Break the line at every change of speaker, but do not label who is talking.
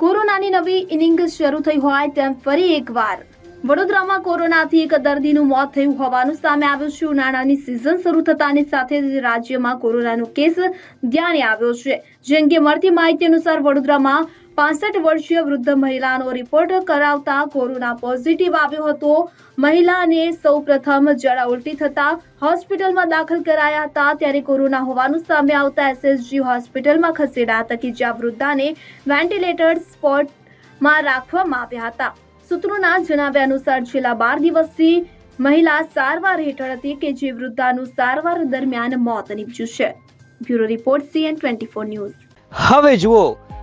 કોરોનાની નવી ઇનિંગ શરૂ થઈ હોય તેમ ફરી એકવાર. વડોદરામાં કોરોનાથી એક દર્દીનું મોત થયું હોવાનું સામે આવ્યું છે. ઉનાળાની સિઝન શરૂ થતાની સાથે જ રાજ્યમાં કોરોનાનો કેસ ધ્યાને આવ્યો છે. જે અંગે મળતી માહિતી અનુસાર વડોદરામાં પાસઠ વર્ષીય વૃદ્ધ મહિલાનો રિપોર્ટ કરાવતા કોરોના પોઝિટિવ આવ્યો હતો. મહિલાને સૌ પ્રથમ જડા ઉલટી થતા હોસ્પિટલમાં દાખલ કરાયા હતા. ત્યારે કોરોના હોવાનું સામે આવતા એસએસજી હોસ્પિટલમાં ખસેડાયા હતા કે જ્યાં વૃદ્ધાને વેન્ટિલેટર સ્પોટમાં રાખવામાં આવ્યા હતા. સૂત્રોના જણાવ્યા અનુસાર છેલ્લા બાર દિવસથી મહિલા સારવાર હેઠળ હતી કે જે વૃદ્ધાનું સારવાર દરમિયાન મોત નીપજ્યું છે. Bureau report CN twenty news.
હવે જુઓ